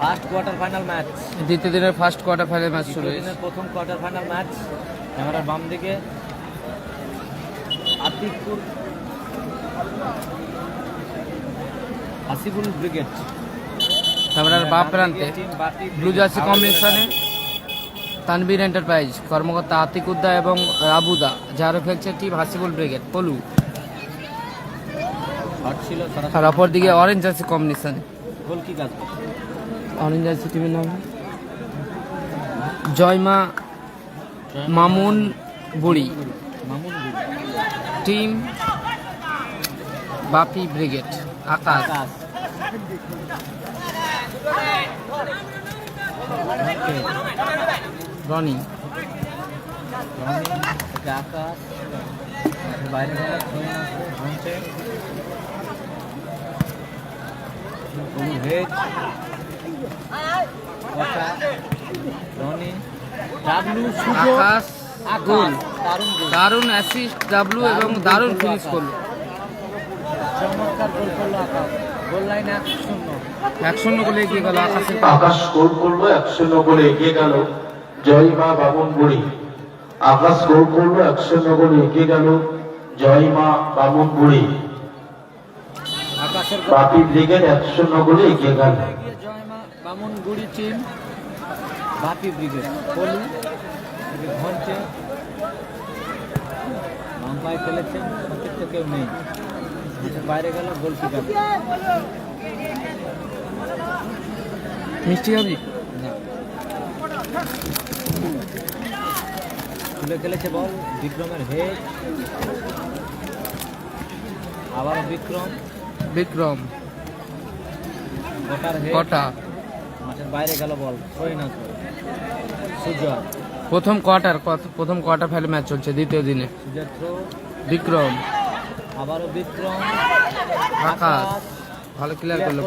First quarter final match. দ্বিতীয় দিনের first quarter final match শুরু হয়েছে। প্রথম কোয়ার্টার ফাইনাল ম্যাচ। ক্যামেরার বাম দিকে। আতিকুর আসিফুল ব্রিগেড। ক্যামেরার বা প্রান্তে ব্লু জার্সি কম্বিনেশনে তানবীর এন্টারপ্রাইজ কর্মকর্তা আতিক উদ্দা এবং রাবুদা যারও খেলছে টিম হাসিবুল ব্রিগেড পলু। আর অপর দিকে অরেঞ্জ জার্সি কম্বিনেশন। গোল কি কাজ অরেঞ্জ টিমের নাম জয়মা মামুন বুড়ি। Mamun team Bapi brigade Akash. Roni, Akash. বাইরে কোনো হেড কথা রনি ডাবলু সুযোগ আকাশ গোল দারুণ গোল দারুণ অ্যাসিস্ট ডাবলু এবং দারুণ ফিনিশ করল। চমৎকার গোল করল আকাশ। গোল লাইন এক শূন্য। এক শূন্য গোলে এগিয়ে গেল আকাশের আকাশ গোল করল একশো গোলে এগিয়ে গেল। জয় মা বামন বুড়ি আকাশ গোল করল একশো গোলে এগিয়ে গেল। জয় মা বামন বুড়ি আকাশের গোল বাপি ব্রিগেড একশো গোলে এগিয়ে গেল। এগিয়ে জয়মা বামন গুড়ি টিম বাপি ব্রিগেড। পলু এদিকে আম্পায়ার খেলেছেন সঠিক তো কেউ নেই। মাঠের বাইরে গেল গোলকিপার। মিষ্টি খাবি না। তুলে খেলেছে বল বিক্রমের হেড আবার বিক্রম। বিক্রম। কটা? বাইরে গেল বল প্রথম কোয়ার্টার প্রথম কোয়ার্টার ফাইনাল ম্যাচ চলছে দ্বিতীয় দিনে। বিক্রম। আবারও বিক্রম। আকাশ। ভালো ক্লিয়ার করল